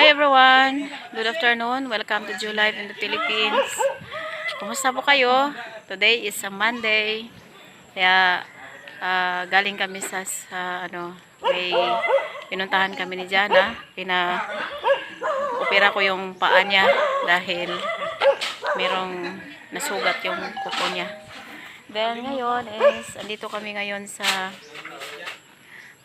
Hi everyone! Good afternoon. Welcome to Jew Life in the Philippines. Kumusta po kayo? Today is a Monday. Kaya ah, galing kami sa, sa ano, may pinuntahan kami ni Jana. Pina opera ko yung paa niya dahil merong nasugat yung kuko niya. Then ngayon is andito kami ngayon sa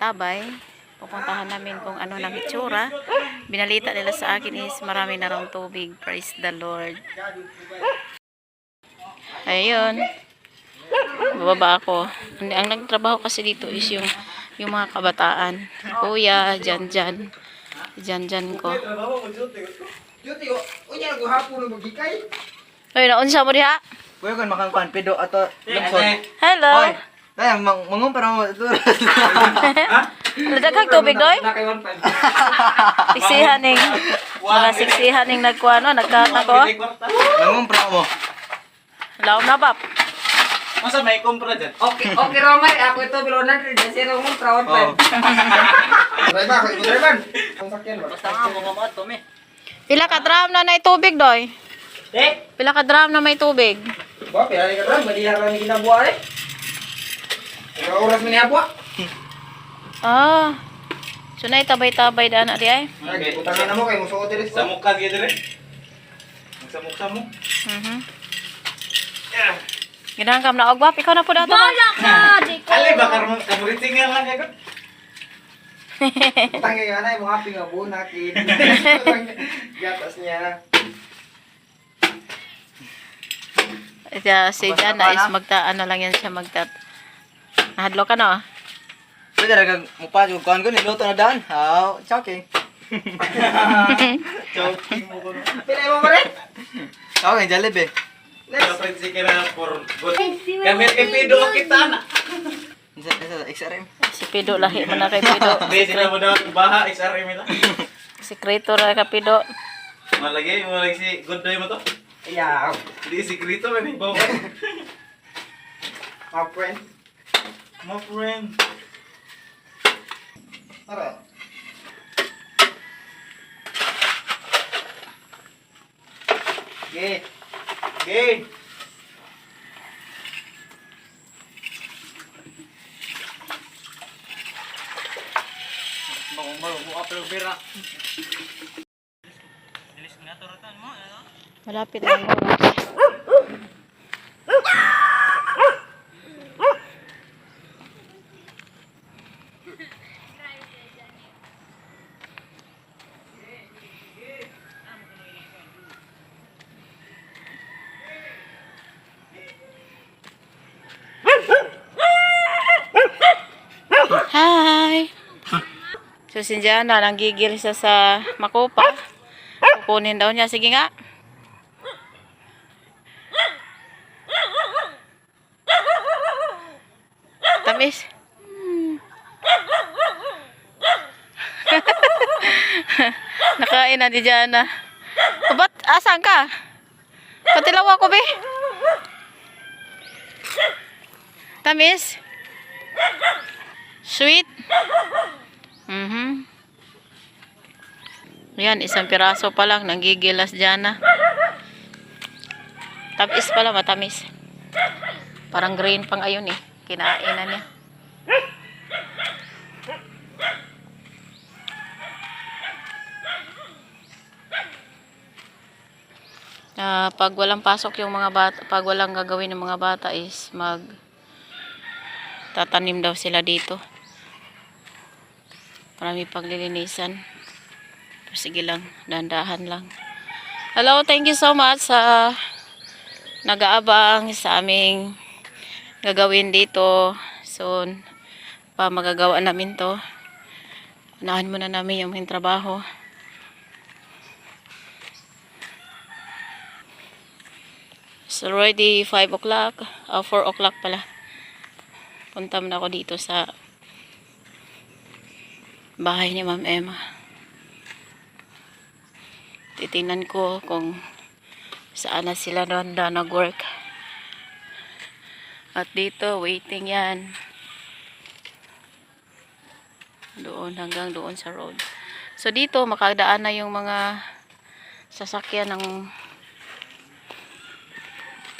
Tabay. Pupuntahan namin kung ano ng itsura. Binalita nila sa akin is marami na raw tubig. Praise the Lord. Ayun. Bababa ako. Ang, ang nagtrabaho kasi dito is yung yung mga kabataan. Kuya, dyan dyan. Dyan dyan ko. Ay, naunsa mo diha? Kuya kan makan kan pedo ato. Hello. Hoy. Daya mang mangum para mo ito. Ladaghang tubig doy? Siksihan ning mga siksihan ning nagkuano, nagkatako. Mangum para mo. Laom na bab. Masa may kumpra dyan? Okay, okay Romay, ako ito bilonan rin. Kasi Romay, proud pa. Driver, driver. Ang sakyan ba? Basta nga, mga mga to, me. Pila ka drum na may tubig doy? Eh? Pila ka drum na may tubig? Ba, pila ka drum, madiharan ni ginabuha eh. Ikaw oras man niya buha. Ah. Sunay tabay-tabay daan na di ay. Ay, utangin na mo kay musuot diri sa. Samok ka gaya dire? Samok-samok? Mhm. Ginahan kam na ogwap, ikaw na po dato. Bala ka, di Ali, bakar mo, kamuriting nga lang ako. Utangin nga na mo happy nga buha kid. Gatas niya. Ito, si Jana is magta, ano lang yan siya magta. Nahadlo ka no? Pwede ra kag mupa yung kuan ko niluto na daan. It's okay. Choking mo ko. Pila mo rin? Okay, Jollibee. Dapat si kira for good. Kami kay Pido kita na. Isa isa XRM. Si Pido lahi man na kay Pido. Hindi sila mo daw baha, XRM ila. Sekreto ra ka Pido. Malagi, malagi si good day mo to. Yeah. Hindi sikrito man eh, bawa. My friend. My friend. Tara. Apa lu bira? Malapit ang oras. So, si Jana, nanggigil siya sa makopa. Kukunin daw niya. Sige nga. Tamis. Nakain na di Jana. O, ba't asan ka? Patilaw ako, be. Tamis. Yan, isang piraso pa lang. Nanggigilas Jana. Tamis pala, matamis. Parang green pang ayun eh. Kinain na niya. Ah, pag walang pasok yung mga bata, pag walang gagawin ng mga bata is mag tatanim daw sila dito. Marami paglilinisan. Sige lang, dandahan lang. Hello, thank you so much sa nag-aabang sa aming gagawin dito. Soon, pa magagawa namin to. Unahan muna namin yung trabaho. It's already 5 o'clock. Uh, 4 o'clock pala. Punta muna ako dito sa bahay ni Ma'am Emma. Titingnan ko kung saan na sila doon na nag-work. At dito, waiting yan. Doon hanggang doon sa road. So dito makadaan na yung mga sasakyan ng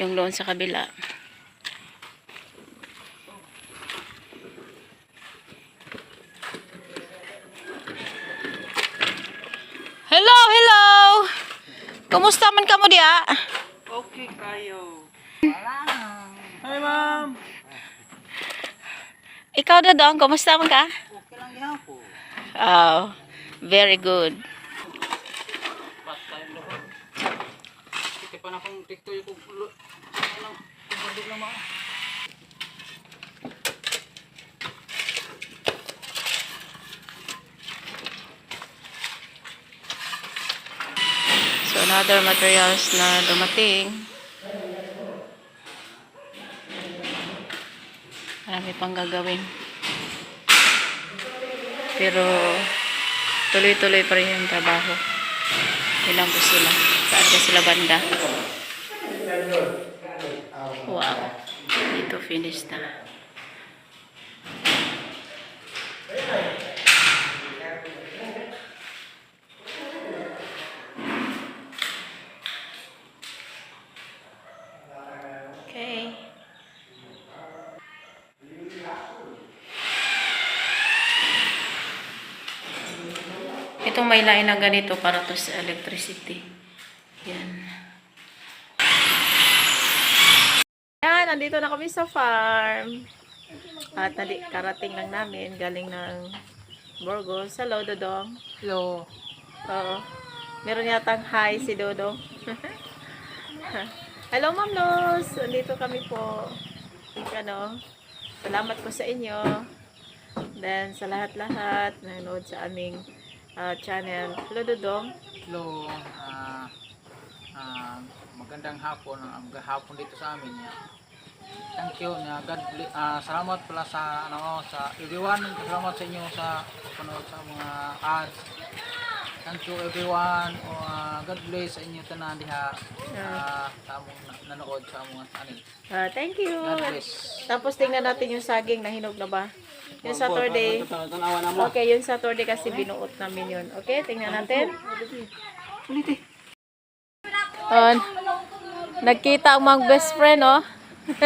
yung doon sa kabila. Hello, hello. Kumusta man ka mo diya? Okay kayo. Hi, ma'am. Ikaw na doon, kumusta man ka? Okay lang yan po. Oh, very good. Kita pa na akong tikto yung kulo. Ano? Kumbalik lang mga. Another materials na dumating. Marami pang gagawin. Pero, tuloy-tuloy pa rin yung trabaho. Ilang po sila. Saan ka sila banda? Wow. Dito finish na. Okay. Itong may line na ganito para to sa electricity. Yan. Yan, nandito na kami sa farm. At nadi, karating lang namin, galing ng Burgos. Hello, Dodong. Hello. Oo. Meron yatang hi si Dodong. Hello, Ma'am Luz. Nandito kami po. Ano, salamat po sa inyo. Then, sa lahat-lahat na nanood sa aming ah, channel. Hello, Dodong. Hello. Ah, ah, magandang hapon. Ang hapon dito sa amin. Thank you. Na God, bli- ah, salamat pala sa ano sa everyone. Salamat sa inyo sa panood sa mga ads. Thank you everyone. Ah, God bless sa inyo tanan diha ah, sa among na- nanood sa among channel. Ah, thank you. God bless. Tapos tingnan natin yung saging na hinog na ba? Yung Saturday. Okay, yung Saturday kasi binuot namin yun. Okay, tingnan natin. On. Nagkita ang mga best friend, oh.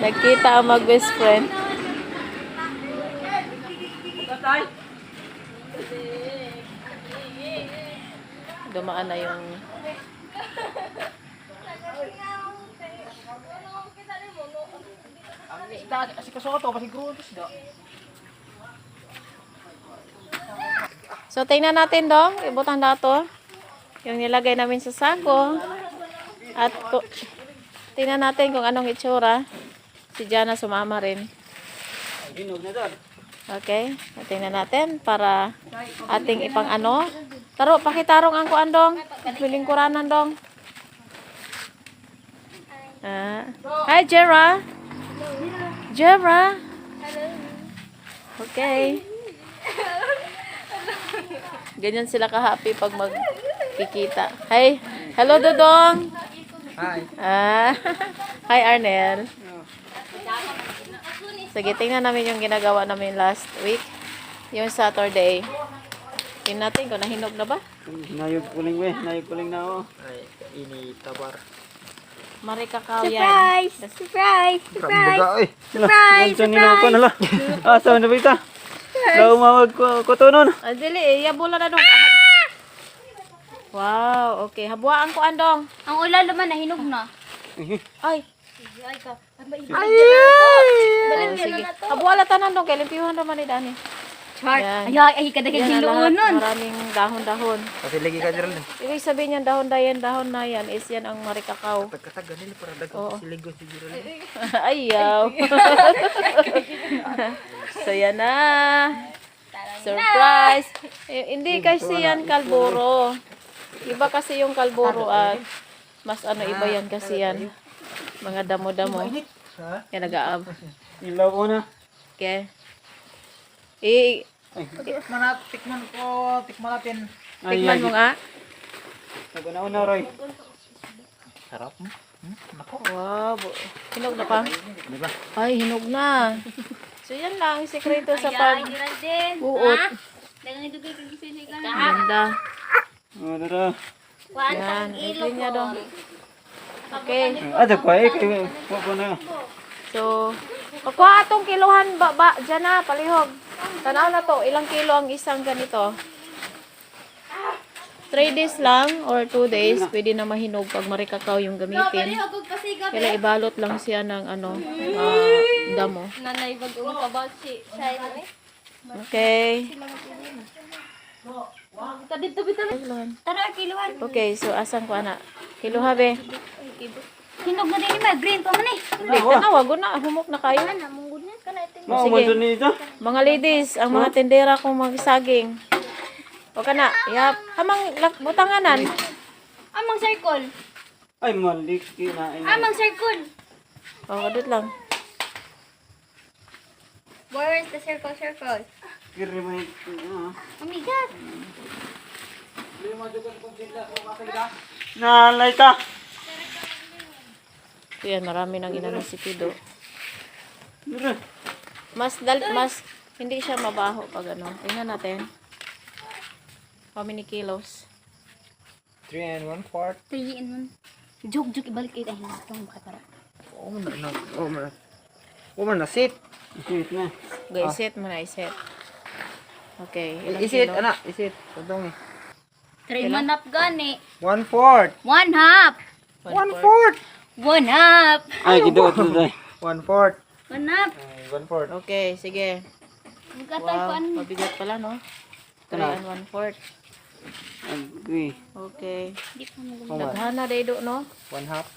Nagkita ang mag best friend. Dumaan na yung Kasi kasoto, kasi grupo isda. So, tingnan natin dong. Ibutang dato. Yung nilagay namin sa sako. At tingnan natin kung anong itsura. Si Jana sumama rin. Na. Okay. Tingnan natin para ating ipang ano. Taro, pakitarong ang kuan dong. Piling kuranan dong. Ah. Hi, Jera. Jera. Okay. Ganyan sila ka-happy pag magkikita. Hi. Hello, Dodong. Hi. Ah. Hi, Arnel. Sige, tingnan namin yung ginagawa namin last week. Yung Saturday. Tingnan natin kung nahinog na ba. Nayog kuling we, nayog kuling na ako. Ay, ini tabar. Marikakaw yan. Surprise! Surprise! Surprise! Eh. Surprise! Gansan nila ko nala. Ah, sa na bita. Daw mawag ko ko to nun. Ah, dili, eh. Yabula na dong. Wow, okay. Habuaan ko andong. Ang ulan naman nahinog na. Ay, Ay ka. Ay! oh, sige. Habuala tanan dong. Kaya limpiwan naman ni Dani. Chart. Yan. Ay, ay, ay, kadagang Yan ang lahat. hiluon nun. Maraming dahon-dahon. Kasi lagi ka dyan. Ibig sabihin yan, dahon na yan, dahon na yan, is yan ang marikakaw. Pagkataga nila para dagang siligo siguro. Ayaw. so, yan na. Surprise. Eh, hindi kasi yan kalburo. Iba kasi yung kalburo at mas ano, iba yan kasi yan. Mga damo-damo. Yan, nag-aab. Ilaw ko na. Okay. Eh, Ay, tikman natin, tikman ko, tikman natin. tikman mo nga. Naguna-una, Roy. Sarap. Hmm? Nako. Wow, hinog na pa. Di ba? Ay, hinog na. So, yan lang. Sekreto sa pag hiran din. uot. Dagang idugay kang sisi ka. Ganda. Oh, dara. Yan. Ikling niya daw. Okay. Ada ko eh kay ko ko na. So, pakuha atong kilohan ba, ba dyan na, palihog. Tanaw na to, ilang kilo ang isang ganito? 3 days lang or 2 days, pwede na mahinog pag marikakaw yung gamitin. Kaya ibalot lang siya ng ano, ah, damo. Nanay bagong kabal si eh. Okay. Kadito bitaw. Tara kiluan. Okay, so asan ko ana? Kilo habe. Hinog na din ma green pa man eh. Tanaw, wag na, humok na kayo. Ana mong ito. Mao Sige. man ni ito. Mga ladies, ang mga tendera kong magsaging. O ka na, yap. Hamang lak- butanganan. Amang circle. Ay malik kinain. Amang circle. O, kadot lang. Where is the circle circle? Kiri may ah. Oh my god. Nalay ka. Yan, marami nang inano si Pido. Dara. Mas, dal, mas, hindi siya mabaho pag ano. Tingnan natin. How many kilos? 3 and 1 quart. Three in one. Jog jog ibalik kay dahil itong makatara. Oh, man na. Oh, man. Oh, man na sit. Sweet na. Okay, iset mo na, iset. Okay, ilang Isit, kilo? anak, isit. Tudong eh. Three man up gani. 1 quart. One half. 1 quart. One half. Ay gido to dai. 1 quart. One half. 1 quart. Okay, sige. Wow, ano. mabigat pala, no? 3 and 1 fourth. Agui. Okay. Man. Daghana daydo, no? 1 half.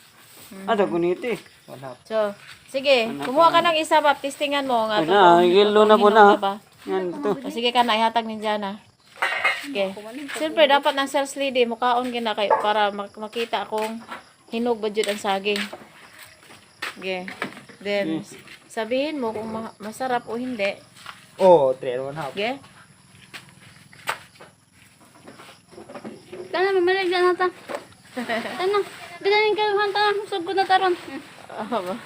Ada ko niti. 1 half. So, sige, kumuha ka ng isa, baptistingan mo. Nga, Ana, gilo na po na. Yan to. O, sige ka na, ihatag ni Jana. Okay. Siyempre, dapat ng sales lady, mukhaon gina kayo para mak- makita akong hinog ba ang saging. Okay. Then, sabihin mo kung ma- masarap o hindi. Oh, 3 and 1 half. Okay? Kana mamalag na nata. Tana. Bidanin ka hanta na sugod na taron. Oh,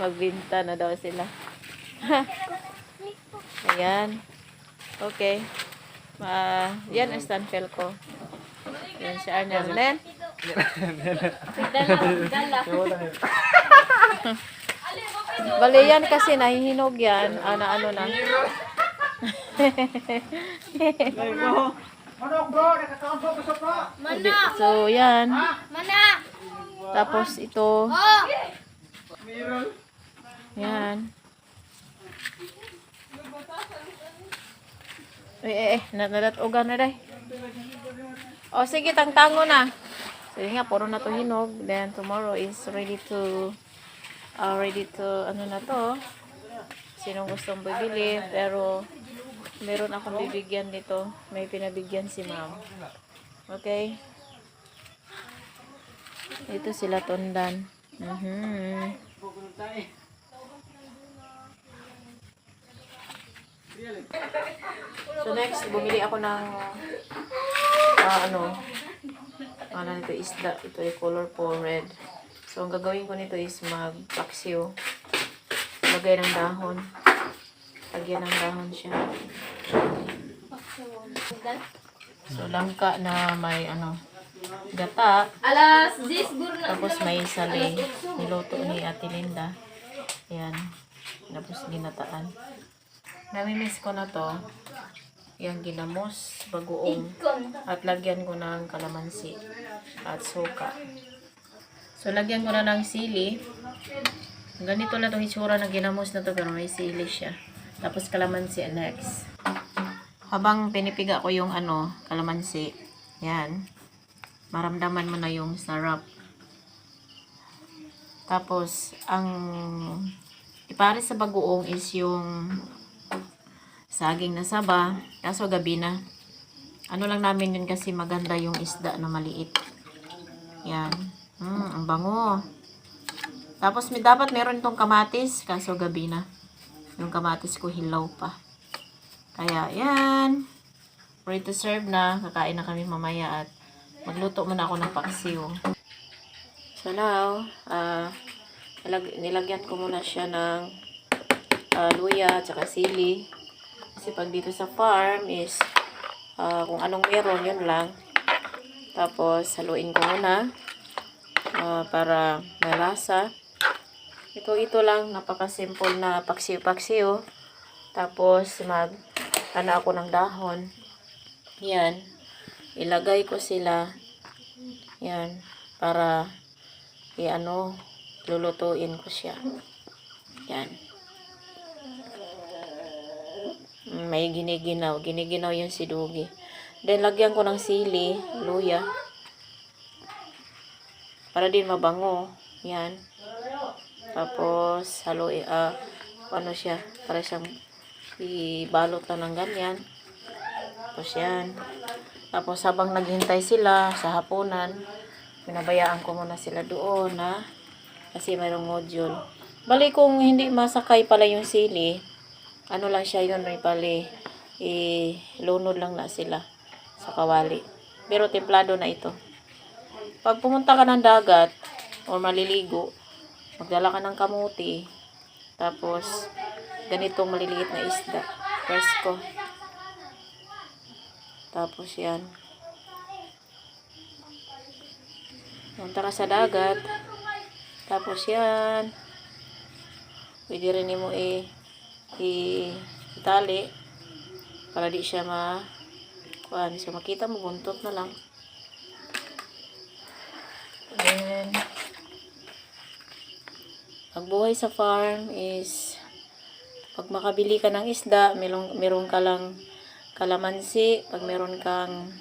magbinta na daw sila. Ayan. Okay. Ma, yan ang stanfel ko. Yan si Arnel. Nen? Dala. Bali yan kasi nahihinog yan. Ano, ano na. Hindi. So, yan. Mana? Tapos ito. Oh. Yan. Eh, eh, eh. na- Nadatugan na day. O, sige, tangtango na. Sige nga, puro na to hinog. Then, tomorrow is ready to, uh, ready to, ano na to. Sinong gustong bibili. Pero, meron akong bibigyan dito. May pinabigyan si ma'am. Okay? Ito sila tundan. Mhm. So next, bumili ako ng ah, ano, ano nito isda. Ito ay color red. So ang gagawin ko nito is magpaksiw. Lagay ng dahon. Lagyan ng dahon siya. So langka na may ano, gata. Alas 10 gur na. Tapos may sali. Niluto ni Ate Linda. Ayan. Tapos ginataan. Namimiss ko na to. Yan ginamos, bagoong. At lagyan ko ng kalamansi. At suka. So lagyan ko na ng sili. Ganito lang itong itsura ng ginamos na to pero may sili siya. Tapos kalamansi next. Habang pinipiga ko yung ano, kalamansi. Yan maramdaman mo na yung sarap. Tapos, ang ipare sa bagoong is yung saging na saba. Kaso gabi na. Ano lang namin yun kasi maganda yung isda na maliit. Yan. Mm, ang bango. Tapos may dapat meron itong kamatis. Kaso gabi na. Yung kamatis ko hilaw pa. Kaya yan. Ready to serve na. Kakain na kami mamaya at magluto muna ako ng paksiw. So now, ah nilag- nilagyan ko muna siya ng ah, luya, tsaka sili. Kasi pag dito sa farm is ah, kung anong meron, yun lang. Tapos, haluin ko muna ah, para malasa. Ito, ito lang, napaka-simple na paksiw-paksiw. Tapos, mag, ano ako ng dahon. Yan. Ilagay ko sila. Yan. Para, i-ano, lulutuin ko siya. Yan. May giniginaw. Giniginaw yung sidugi. Then, lagyan ko ng sili, luya. Para din mabango. Yan. Tapos, haluin, ah, ano siya, para siyang ibalot lang ng ganyan. Tapos yan. Tapos habang naghintay sila sa hapunan, pinabayaan ko muna sila doon na kasi mayroong module. Bali kung hindi masakay pala yung sili, ano lang siya yun, may pali, ilunod lang na sila sa kawali. Pero templado na ito. Pag pumunta ka ng dagat, o maliligo, magdala ka ng kamuti, tapos, ganitong maliliit na isda. Presko. Tapos yan. Punta ka sa dagat. Tapos yan. Pwede rin mo i, i itali para di siya ma kuan so makita mo buntot na lang. Then, ang buhay sa farm is pag makabili ka ng isda, meron, meron ka lang kalamansi, pag meron kang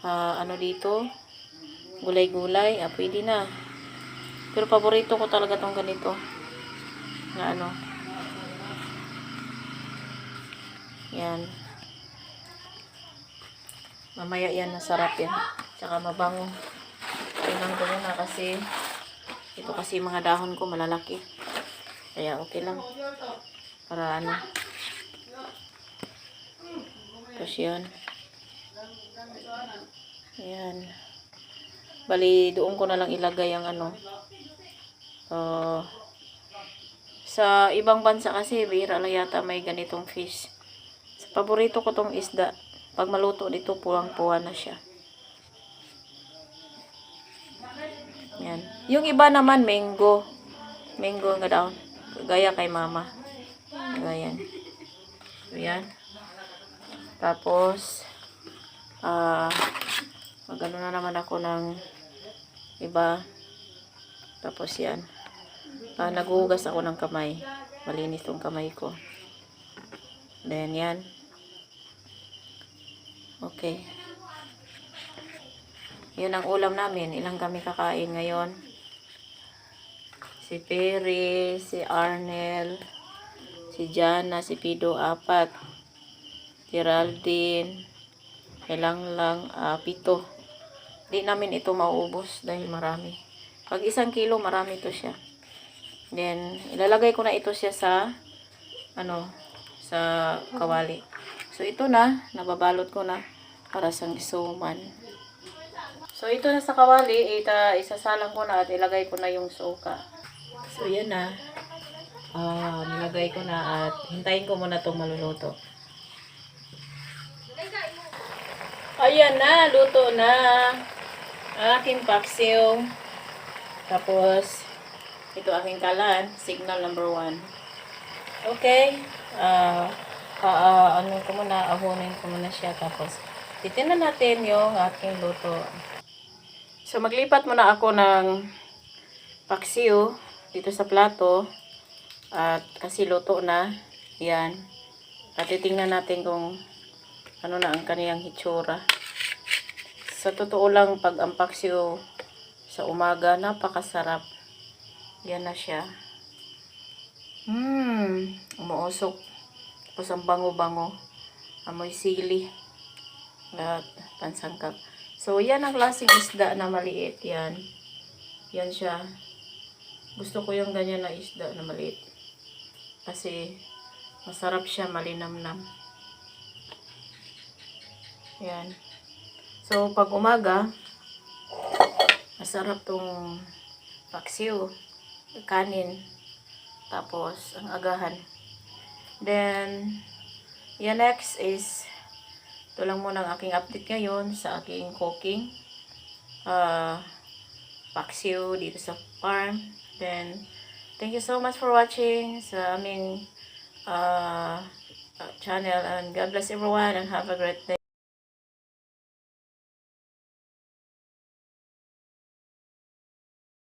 ah, ano dito, gulay-gulay, ah, pwede na. Pero paborito ko talaga tong ganito. Na ano. Yan. Mamaya yan, masarap yan. Tsaka mabango. Tingnan ko muna kasi ito kasi mga dahon ko malalaki. Kaya okay lang. Para ano. Tapos yan. Ayan. Bali, doon ko na lang ilagay ang ano. Uh, sa ibang bansa kasi, bihira lang yata may ganitong fish. Sa paborito ko tong isda. Pag maluto dito, puwang-puwa na siya. Yan. Yung iba naman, mango. Mango nga daw. Gaya kay mama. Ganyan. Yan. Tapos, ah, magano na naman ako ng iba. Tapos yan. Ah, naghuhugas ako ng kamay. Malinis tong kamay ko. Then, yan. Okay. Yun ang ulam namin. Ilang kami kakain ngayon. Si Perry, si Arnel, si Jana, si Pido, apat. Geraldine, ilang lang, ah, pito. Di namin ito mauubos dahil marami. Pag isang kilo, marami to siya. Then, ilalagay ko na ito siya sa, ano, sa kawali. So, ito na, nababalot ko na para sa suman. So, ito na sa kawali, ita, isasalang ko na at ilagay ko na yung suka. So, yan na. Ah, nilagay ko na at hintayin ko muna itong maluluto. Ayan na, luto na. Aking paksiw. Tapos, ito aking kalan, signal number one. Okay. Ah, ah, ah, ano ko muna, ahonin ko muna siya. Tapos, titingnan natin yung aking luto. So, maglipat muna ako ng paksiw dito sa plato. At kasi luto na. Yan. At titingnan natin kung ano na ang kaniyang hitsura. Sa totoo lang, pag ang paksiw sa umaga, napakasarap. Yan na siya. Hmm, umuusok. Tapos ang bango-bango. Amoy sili. At pansangkap. So, yan ang klaseng isda na maliit. Yan. Yan siya. Gusto ko yung ganyan na isda na maliit. Kasi, masarap siya malinamnam. Yan. So, pag umaga, masarap tong paksiw, kanin, tapos ang agahan. Then, yeah, next is, ito lang muna ang aking update ngayon sa aking cooking. Uh, paksiw dito sa farm. Then, thank you so much for watching sa aming uh, channel and God bless everyone and have a great day.